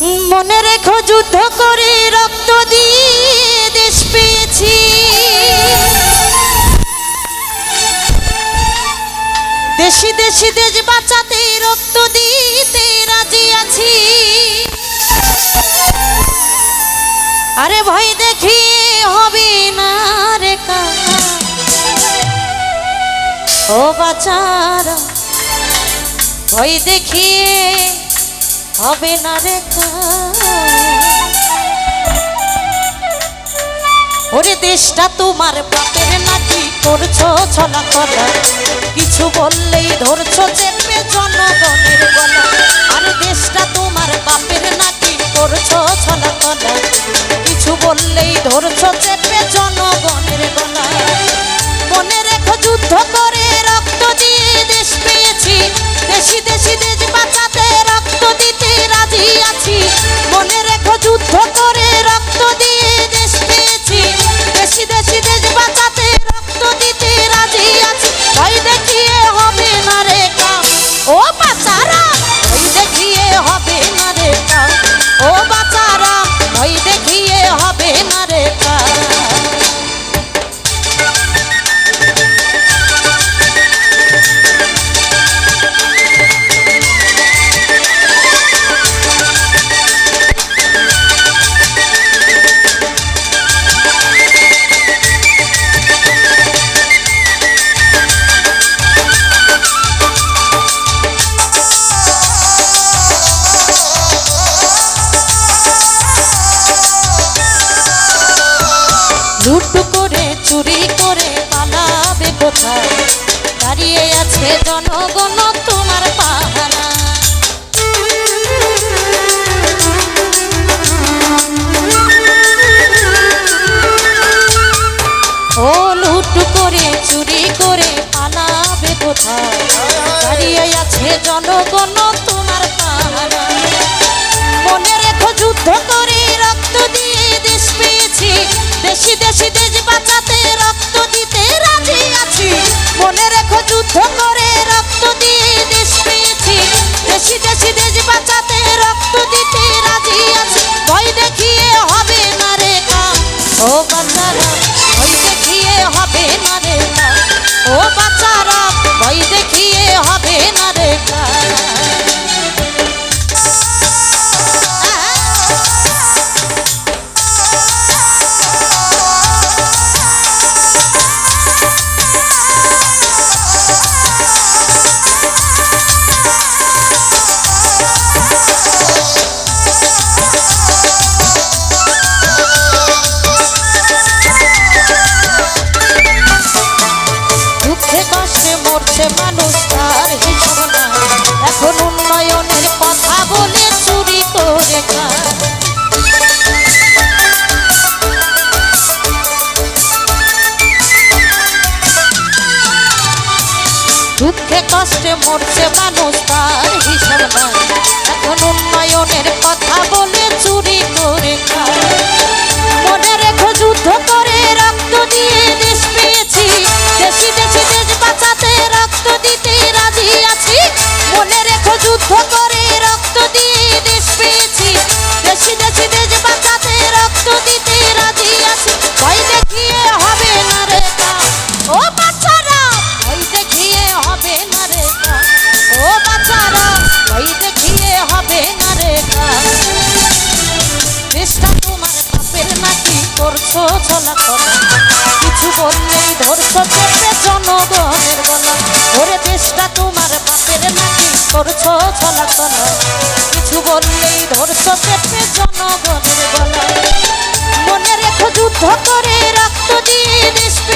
মনে রেখো যুদ্ধ করে রক্ত দিয়ে দেশ পেয়েছি। দেশি দেশি দেশ বাঁচাতে রক্ত দিতে রাজি আছি। আরে ভয় দেখি হবে না রে ও বাচারা, ভয় দেখিয়ে হবে না রে। ওরে দেশটা তোমার বাপের নাকি করছ ছলা কলা কিছু বললেই ধরছো চেপে জনগণের গলা আর দেশটা তোমার বাপের চুরি করে পালাবে কোথায়? দাঁড়িয়ে আছে জনগণ তোমার পাহারা। ও লুট করে, চুরি করে পালাবে কোথায়? দাঁড়িয়ে আছে জনগণ তোমার বাঁচাতে রক্ত দিতে দুঃখে কষ্টে মরছে মানুষ, তার হিসাব নাই। এখন উন্নয়নের কথা বলে চুরি করে খায়। মনে রেখো করছ চলা করা। কিছু বললেই ধরছো চেপে জনগণের গলা ওরে দেশটা তোমার বাপের নাকি করছ চলা করা। কিছু বললেই ধরছো চেপে জনগণের গলা মনে রেখো যুদ্ধ করে রক্ত দিয়ে দেশি